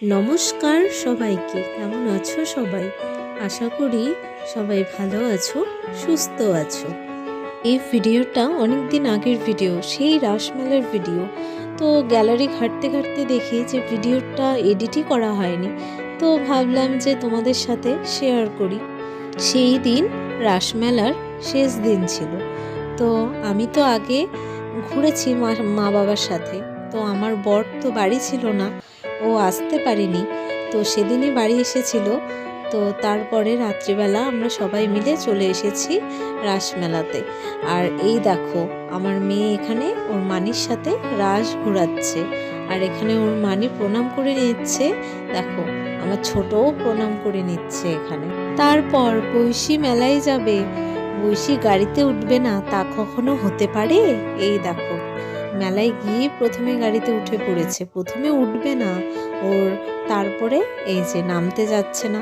নমস্কার সবাইকে, কেমন আছো সবাই? আশা করি সবাই ভালো আছো, সুস্থ আছো। এই ভিডিওটা অনেক দিন আগের ভিডিও, সেই রাসমেলার ভিডিও। তো গ্যালারি ঘাঁটতে ঘাঁটতে দেখি যে ভিডিওটা এডিটই করা হয়নি। তো ভাবলাম যে তোমাদের সাথে শেয়ার করি। সেই দিন রাসমেলার শেষ দিন ছিল। তো আমি তো আগে ঘুরেছি মা বাবার সাথে। তো আমার বর তো বাড়ি ছিল না। ও আসতে পারেনি। তো সেদিনই বাড়ি এসেছিল। তো তারপরে রাত্রিবেলা আমরা সবাই মিলে চলে এসেছি রাসমেলাতে। আর এই দেখো, আমার মেয়ে এখানে ওর মানির সাথে রাস ঘোরাচ্ছে। আর এখানে ওর মানি প্রণাম করে নিচ্ছে। দেখো, আমার ছোটও প্রণাম করে নিচ্ছে এখানে। তারপর বৈশি মেলায় যাবে। বৈশি গাড়িতে উঠবে না, তা কখনো হতে পারে? এই দেখো মেলায় গিয়ে প্রথমে গাড়িতে উঠে পড়েছে। প্রথমে উঠবে না, ওর তারপরে এই যে নামতে যাচ্ছে না।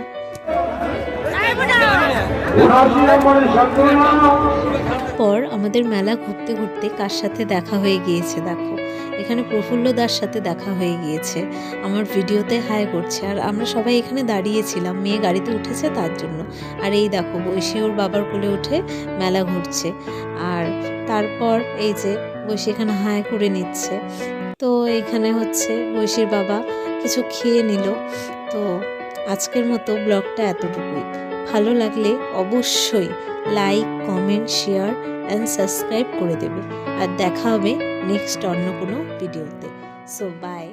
পর আমাদের মেলা ঘুরতে ঘুরতে কার সাথে দেখা হয়ে গিয়েছে দেখো। এখানে প্রফুল্ল দার সাথে দেখা হয়ে গিয়েছে। আমার ভিডিওতে হাই করছে। আর আমরা সবাই এখানে দাঁড়িয়েছিলাম, মেয়ে গাড়িতে উঠেছে তার জন্য। আর এই দেখো বৈশী ওর বাবার কোলে উঠে মেলা ঘুরছে। আর তারপর এই যে বৈশী এখানে হায় করে নিচ্ছে। তো এখানে হচ্ছে বৈশীর বাবা কিছু খেয়ে নিল। তো আজকের মতো ব্লগটা এতটুকুই। ভালো লাগলে অবশ্যই like, comment, share and subscribe করে দেবে। আর দেখা হবে নেক্সট অন্য কোনো ভিডিওতে। So by